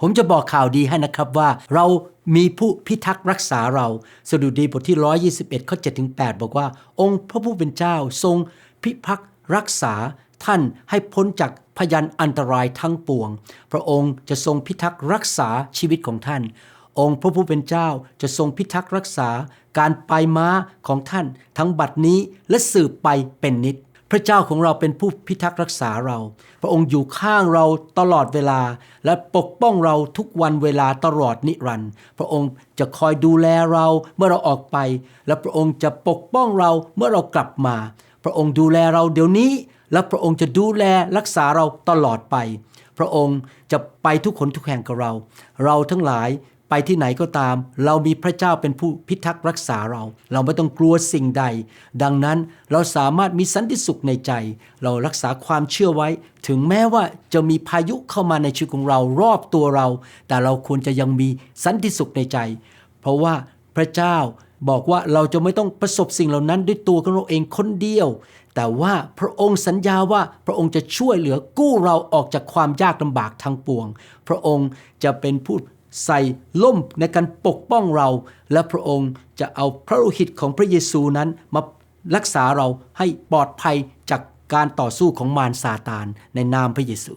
ผมจะบอกข่าวดีให้นะครับว่าเรามีผู้พิทักษ์รักษาเราสดุดีบทที่ 121ข้อ7ถึง8บอกว่า องค์พระผู้เป็นเจ้าทรงพิพักษ์รักษาท่านให้พ้นจากพยันอันตรายทั้งปวง พระองค์จะทรงพิทักษ์รักษาชีวิตของท่าน องค์พระผู้เป็นเจ้าจะทรงพิทักษ์รักษาการไปม้าของท่าน ทั้งบัดนี้และสืบไปเป็นนิด พระเจ้าของเราเป็นผู้พิทักษ์รักษาเรา พระองค์อยู่ข้างเราตลอดเวลา และปกป้องเราทุกวันเวลาตลอดนิรันดร์พระองค์จะคอยดูแลเราเมื่อเราออกไป และพระองค์จะปกป้องเราเมื่อเรากลับมา พระองค์ดูแลเราเดี๋ยวนี้ และพระองค์จะดูแลรักษาเราตลอดไป พระองค์จะไปทุกคนทุกแห่งกับเรา เราทั้งหลาย ไปที่ไหนก็ตาม เรามีพระเจ้าเป็นผู้พิทักษ์รักษาเรา เราไม่ต้องกลัวสิ่งใด ดังนั้นเราสามารถมีสันติสุขในใจ เรารักษาความเชื่อไว้ ถึงแม้ว่าจะมีพายุเข้ามาในชีวิตของเรารอบตัวเรา แต่เราควรจะยังมีสันติสุขในใจ เพราะว่าพระเจ้าบอกว่าเราจะไม่ต้องประสบสิ่งเหล่านั้นด้วยตัวของเราเองคนเดียว แต่ว่าพระองค์สัญญาว่าพระองค์จะช่วยเหลือกู้เราออกจากความยากลำบากทั้งปวง พระองค์จะเป็นผู้ ใส่ล่มในการปกป้องเรา และพระองค์จะเอาพระโลหิตของพระเยซูนั้นมารักษาเราให้ปลอดภัยจากการต่อสู้ของมารซาตานในนามพระเยซู